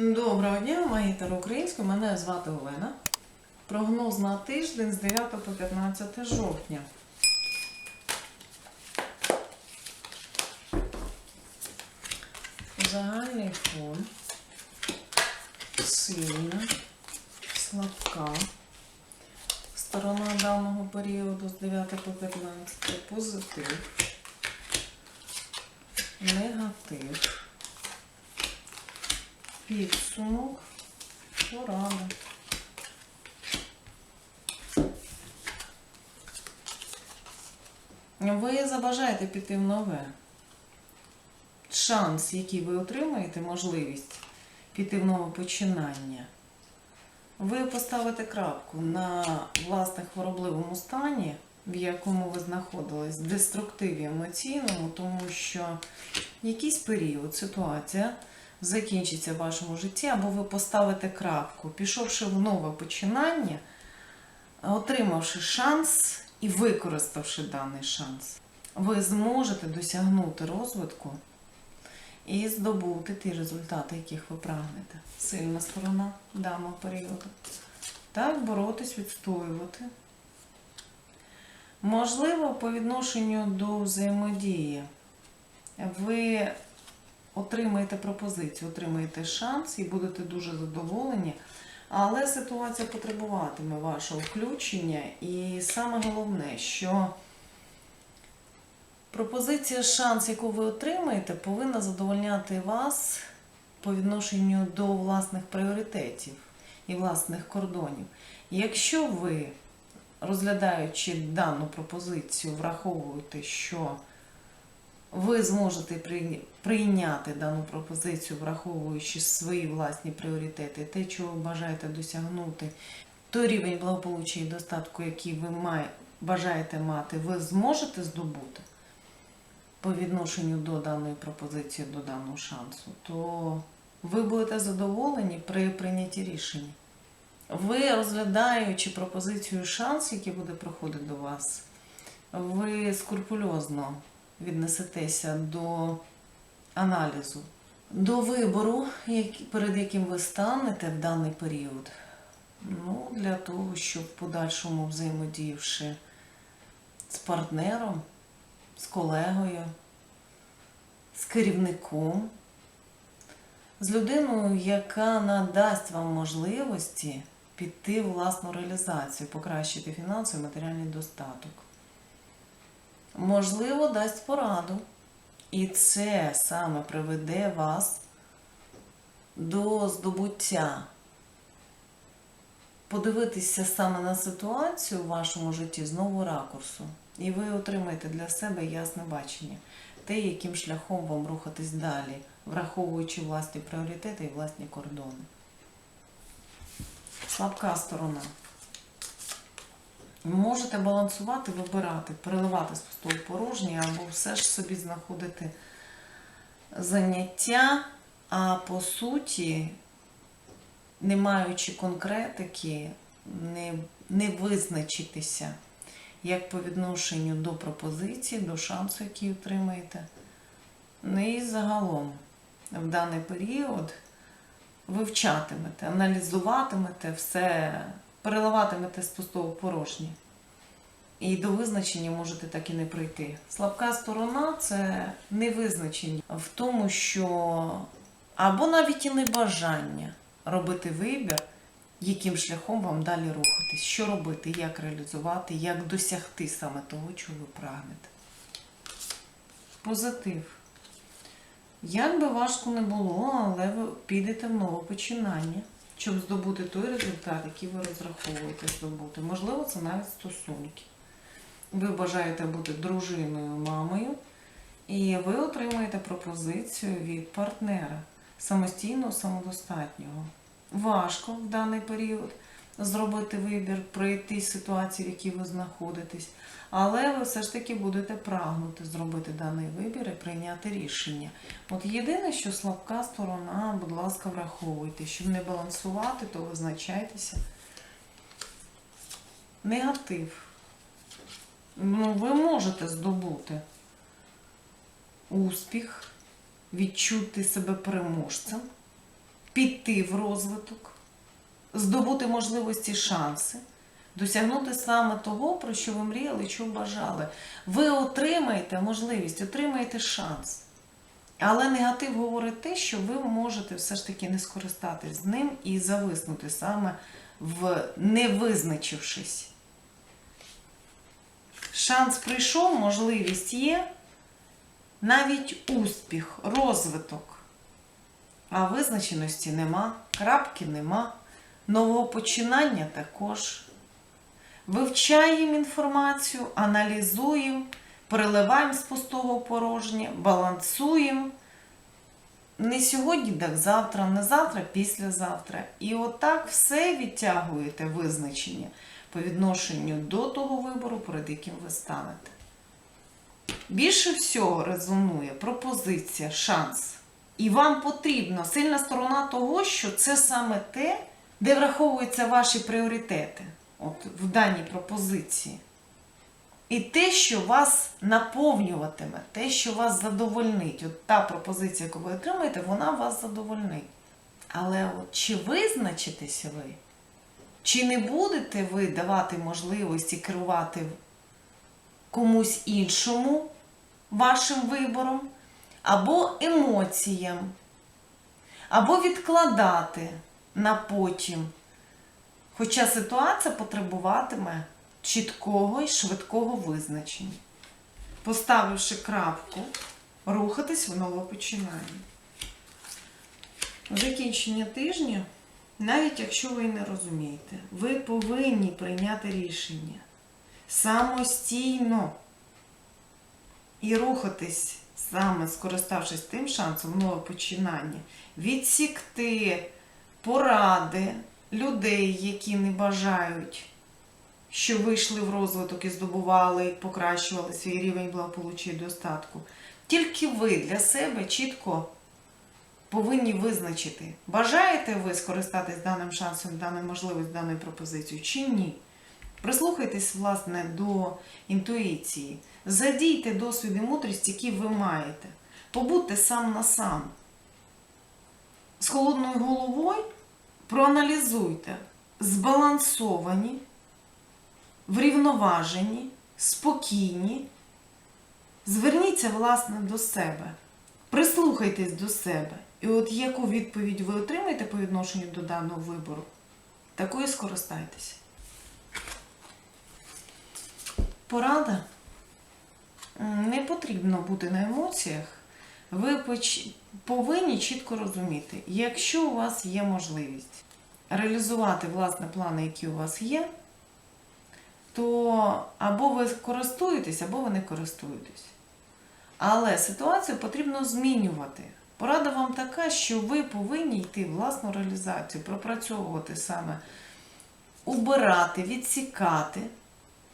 Доброго дня, магітер українською. Мене звати Олена. Прогноз на тиждень з 9 по 15 жовтня. Загальний фон. Сильна, слабка. Сторона даного періоду з 9 по 15 позитив, негатив. Підсумок. Порада. Ви забажаєте піти в нове. Шанс, який ви отримаєте, можливість піти в нове починання. Ви поставите крапку на власне хворобливому стані, в якому ви знаходились, деструктиві емоційному, тому що якийсь період, ситуація закінчиться в вашому житті, або ви поставите крапку, пішовши в нове починання, отримавши шанс і використавши даний шанс, ви зможете досягнути розвитку і здобути ті результати, яких ви прагнете. Сильна сторона даного періоду. Так, боротись, відстоювати. Можливо, по відношенню до взаємодії ви отримаєте пропозицію, отримаєте шанс і будете дуже задоволені. Але ситуація потребуватиме вашого включення. І саме головне, що пропозиція шанс, яку ви отримаєте, повинна задовольняти вас по відношенню до власних пріоритетів і власних кордонів. Якщо ви, розглядаючи дану пропозицію, враховуєте, що ви зможете прийняти дану пропозицію, враховуючи свої власні пріоритети, те, чого бажаєте досягнути, той рівень благополуччя і достатку, який ви має, бажаєте мати, ви зможете здобути по відношенню до даної пропозиції, до даного шансу, то ви будете задоволені при прийнятті рішення. Ви, розглядаючи пропозицію шанс, який буде проходити до вас, ви скрупульозно віднесетеся до аналізу, до вибору, перед яким ви станете в даний період. Ну, для того, щоб в подальшому взаємодіявши з партнером, з колегою, з керівником, з людиною, яка надасть вам можливості піти в власну реалізацію, покращити фінансовий і матеріальний достаток можливо, дасть пораду. І це саме приведе вас до здобуття. Подивитися саме на ситуацію в вашому житті з нового ракурсу. І ви отримаєте для себе ясне бачення, те, яким шляхом вам рухатись далі, враховуючи власні пріоритети і власні кордони. Слабка сторона. Можете балансувати, вибирати, переливати з пустого порожнє, або все ж собі знаходити заняття, а по суті, не маючи конкретики, не, не визначитися як по відношенню до пропозиції, до шансу, який отримаєте. Ну і загалом в даний період вивчатимете, аналізуватимете все, переливатимете з пустого в порожнє. І до визначення можете так і не прийти. Слабка сторона це невизначення в тому, що або навіть і небажання робити вибір, яким шляхом вам далі рухатись, що робити, як реалізувати, як досягти саме того, чого ви прагнете. Позитив. Як би важко не було, але ви підете в нове починання, щоб здобути той результат, який ви розраховуєте здобути. Можливо, це навіть стосунки. Ви бажаєте бути дружиною, мамою, і ви отримаєте пропозицію від партнера самостійного, самодостатнього. Важко в даний період зробити вибір, пройти ситуацію, в якій ви знаходитесь, але ви все ж таки будете прагнути зробити даний вибір і прийняти рішення. От єдине, що слабка сторона, будь ласка, враховуйте, щоб не балансувати, то визначайтеся. Негатив. Ну, ви можете здобути успіх, відчути себе переможцем, піти в розвиток, здобути можливості, шанси, досягнути саме того, про що ви мріяли, що бажали. Ви отримаєте можливість, отримаєте шанс. Але негатив говорить те, що ви можете все ж таки не скористатись з ним і зависнути саме в не визначившись. Шанс прийшов, можливість є, навіть успіх, розвиток. А визначеності нема, крапки нема, нового починання також. Вивчаємо інформацію, аналізуємо, переливаємо з пустого порожнє, балансуємо. Не сьогодні, так завтра, не завтра, післязавтра. І отак все відтягуєте визначення по відношенню до того вибору, перед яким ви станете. Більше всього резонує пропозиція, шанс. І вам потрібна сильна сторона того, що це саме те, де враховуються ваші пріоритети? От, в даній пропозиції. І те, що вас наповнюватиме, те, що вас задовольнить, от та пропозиція, яку ви отримаєте, вона вас задовольнить. Але от чи визначитеся ви, чи не будете ви давати можливості керувати комусь іншому вашим вибором, або емоціям, або відкладати на потім. Хоча ситуація потребуватиме чіткого і швидкого визначення. Поставивши крапку, рухатись в нове починання. Закінчення тижня, навіть якщо ви не розумієте, ви повинні прийняти рішення самостійно і рухатись саме скориставшись тим шансом нове починання, відсікти поради людей, які не бажають, що вийшли в розвиток і здобували, покращували свій рівень благополуччя і достатку. Тільки ви для себе чітко повинні визначити, бажаєте ви скористатись даним шансом, даною можливістю, даною пропозицією чи ні. Прислухайтесь, власне, до інтуїції. Задійте досвід і мудрість, які ви маєте. Побудьте сам на сам. З холодною головою проаналізуйте, збалансовані, врівноважені, спокійні. Зверніться, власне, до себе. Прислухайтесь до себе. І от яку відповідь ви отримаєте по відношенню до даного вибору, такою скористайтеся. Порада. Не потрібно бути на емоціях. Ви повинні чітко розуміти, якщо у вас є можливість реалізувати власне плани, які у вас є, то або ви користуєтесь, або ви не користуєтесь. Але ситуацію потрібно змінювати. Порада вам така, що ви повинні йти в власну реалізацію, пропрацьовувати саме, убирати, відсікати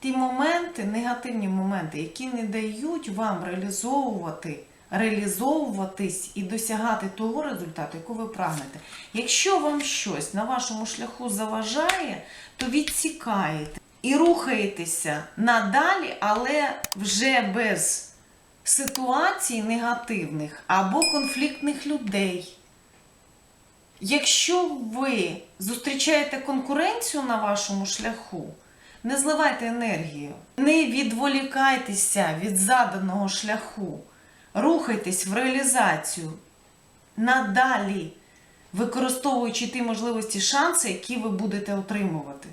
ті моменти, негативні моменти, які не дають вам реалізовувати, реалізовуватись і досягати того результату, якого ви прагнете. Якщо вам щось на вашому шляху заважає, то відсікаєте і рухаєтеся надалі, але вже без ситуацій негативних або конфліктних людей. Якщо ви зустрічаєте конкуренцію на вашому шляху, не зливайте енергію, не відволікайтеся від заданого шляху, рухайтесь в реалізацію. Надалі, використовуючи ті можливості, шанси, які ви будете отримувати.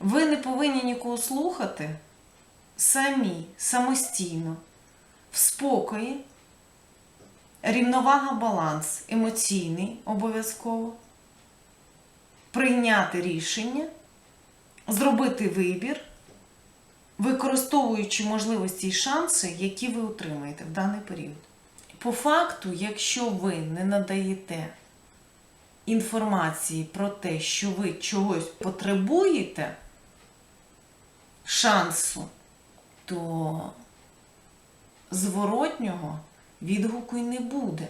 Ви не повинні нікого слухати. Самі, самостійно, в спокої, рівновага, баланс, емоційний обов'язково, прийняти рішення. Зробити вибір, використовуючи можливості і шанси, які ви отримаєте в даний період. По факту, якщо ви не надаєте інформації про те, що ви чогось потребуєте, шансу, то зворотнього відгуку й не буде.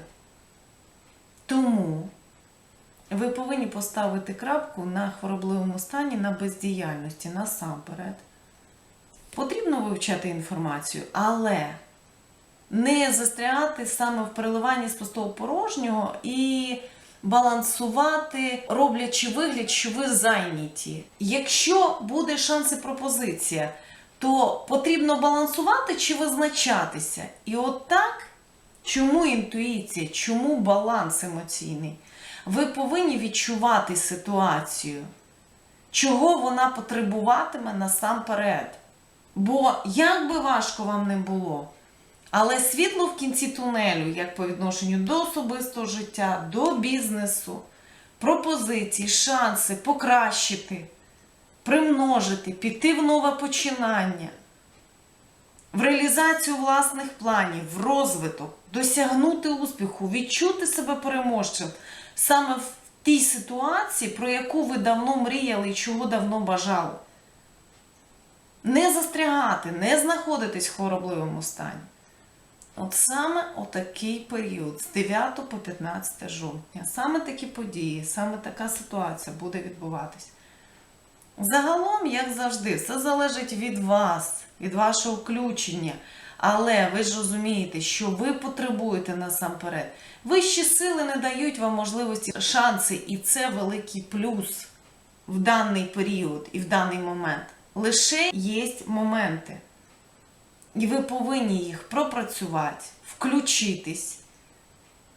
Тому ви повинні поставити крапку на хворобливому стані, на бездіяльності насамперед. Потрібно вивчати інформацію, але не застрягати саме в переливанні з пустого порожнього і балансувати, роблячи вигляд, що ви зайняті. Якщо буде шанс і пропозиція, то потрібно балансувати чи визначатися. І от так, чому інтуїція, чому баланс емоційний? Ви повинні відчувати ситуацію, чого вона потребуватиме насамперед. Бо як би важко вам не було, але світло в кінці тунелю, як по відношенню до особистого життя, до бізнесу, пропозиції, шанси покращити, примножити, піти в нове починання, в реалізацію власних планів, в розвиток, досягнути успіху, відчути себе переможцем саме в тій ситуації, про яку ви давно мріяли і чого давно бажали. Не застрягати, не знаходитись в хворобливому стані. От саме отакий період з 9 по 15 жовтня. Саме такі події, саме така ситуація буде відбуватись. Загалом, як завжди, все залежить від вас, від вашого включення. Але ви ж розумієте, що ви потребуєте насамперед. Вищі сили не дають вам можливості, шанси, і це великий плюс в даний період і в даний момент. Лише є моменти. І ви повинні їх пропрацювати, включитись.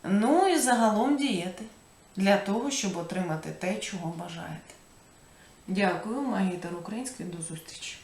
Ну і загалом діяти для того, щоб отримати те, чого бажаєте. Дякую, магітер український. До зустрічі!